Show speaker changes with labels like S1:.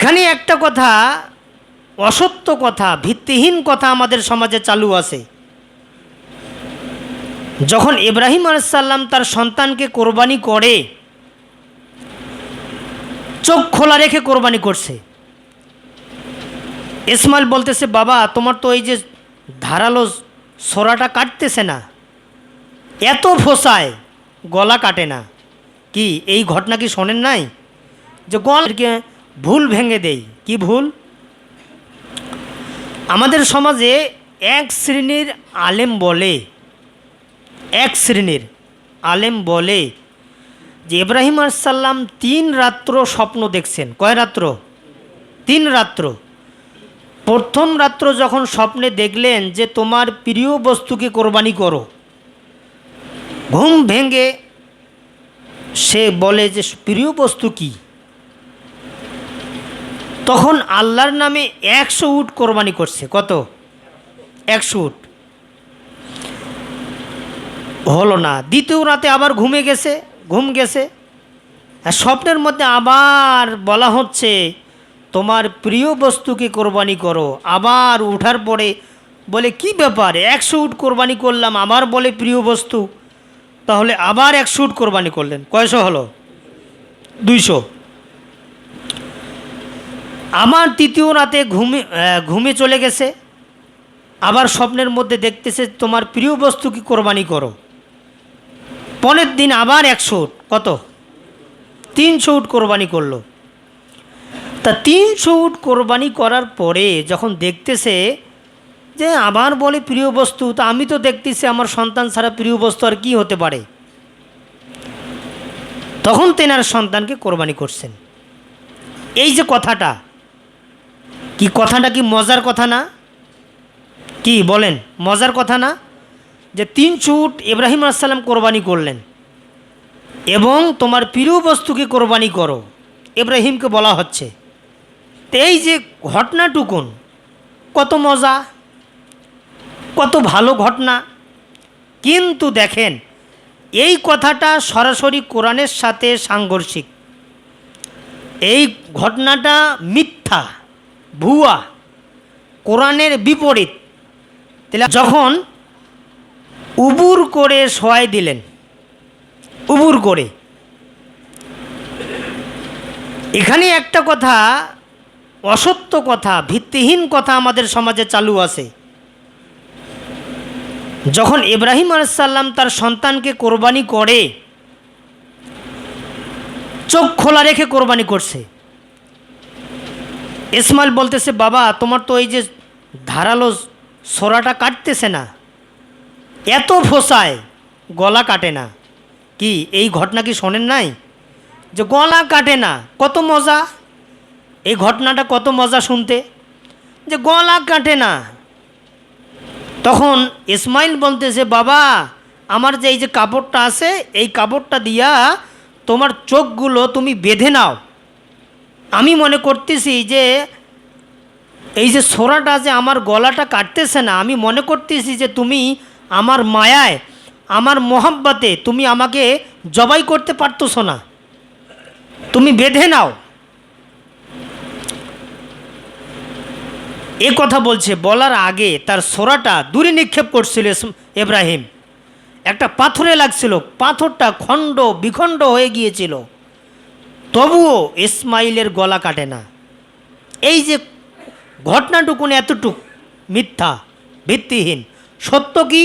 S1: এখানে একটা কথা, অসত্য কথা, ভিত্তিহীন কথা আমাদের সমাজে চালু আছে। যখন ইব্রাহিম আলাইসাল্লাম তার সন্তানকে কোরবানি করে, চোখ খোলা রেখে কোরবানি করছে। ইসমাইল বলতেছে, বাবা, তোমার তো এই যে ধারালো সোরাটা কাটতেছে না। এত ফোসায় গলা কাটে না। কি, এই ঘটনা কি শোনেন নাই? যে গলকে ভুল ভেঙে দেই। কি ভুল? আমাদের সমাজে এক শ্রেণির আলেম বলে, এক শ্রেণির আলেম বলে যে ইব্রাহিম আসাল্লাম তিন রাত্র স্বপ্ন দেখছেন। কয় রাত্র? তিন রাত্র। প্রথম রাত্র যখন স্বপ্নে দেখলেন যে তোমার প্রিয় বস্তুকে কোরবানি করো, ঘুম ভেঙে সে বলে যে প্রিয় বস্তু কি? তখন আল্লাহর নামে একশো উট কোরবানি করছে। কত? একশো উট। হলো না। দ্বিতীয় রাতে আবার ঘুমে গেছে, ঘুম গেছে। আর স্বপ্নের মধ্যে আবার বলা হচ্ছে, তোমার প্রিয় বস্তুকে কোরবানি করো। আবার উঠার পরে বলে, কি ব্যাপার? একশো উট কোরবানি করলাম আবার বলে প্রিয় বস্তু। তাহলে আবার একশো উট কোরবানি করলেন। কয়শো হলো? দুইশো। আমার তৃতীয় রাতে ঘুমে ঘুমে চলে গেছে। আবার স্বপ্নের মধ্যে দেখতেছে, তোমার প্রিয় বস্তু কি কোরবানি করো? পরের দিন আবার একশো উট কত? তিনশো উট কোরবানি করল। তা তিনশো উট কোরবানি করার পরে যখন দেখতেছে যে, আবার বলে প্রিয় বস্তু তা আমি তো দেখতেছি আমার সন্তান ছাড়া প্রিয় বস্তু আর কি হতে পারে। তখন তেনার সন্তানকে কোরবানি করছেন। এই যে কথাটা কি কথাটা কি মজার কথা না? কি বলেন, মজার কথা না? যে তিন চুট ইব্রাহিম আসসালাম কোরবানি করলেন এবং তোমার প্রিয় বস্তুকে কোরবানি করো, ইব্রাহিমকে বলা হচ্ছে। এই যে ঘটনাটুকুন, কত মজা, কত ভালো ঘটনা। কিন্তু দেখেন, এই কথাটা সরাসরি কোরআনের সাথে সাংঘর্ষিক। এই ঘটনাটা মিথ্যা। ভুয়া, কোরআনের বিপরীত। তাহলে যখন উবুর করে সহায় দিলেন, উবুর করে। এখানে একটা কথা, অসত্য কথা, ভিত্তিহীন কথা আমাদের সমাজে চালু আছে। যখন ইব্রাহিম আলাইসাল্লাম তার সন্তানকে কোরবানি করে, চোখ খোলা রেখে কোরবানি করছে ইসমাইল বলতেছে, বাবা, তোমার তো এই যে ধারালো সোরাটা কাটতেছে না। এত ফোসায় গলা কাটে না। কি, এই ঘটনা কি শোনেন নাই? যে গলা কাটে না, কত মজা। এই ঘটনাটা কত মজা শুনতে। যে গলা কাটে না। তখন ইসমাইল বলতেছে, বাবা, আমার যে এই যে কাপড়টা আছে, এই কাপড়টা দিয়া তোমার চোখগুলো তুমি বেঁধে নাও। আমি মনে করতেছি যে এই যে সোরাটা যে আমার গলাটা কাটতেছে না, আমি মনে করতেছি যে তুমি আমার মায়ায়, আমার মোহাব্বতে তুমি আমাকে জবাই করতে পারতেছো না। তুমি বেঁধে নাও। এ কথা বলছে, বলার আগে তার সোরাটা দূরে নিক্ষেপ করছিল ইব্রাহিম। একটা পাথরে লাগছিল, পাথরটা খণ্ড বিখণ্ড হয়ে গিয়েছিল। তবুও ইসমাইলের গলা কাটে না। এই যে ঘটনাটুকুন এতটুক মিথ্যা ভিত্তিহীন সত্য কি?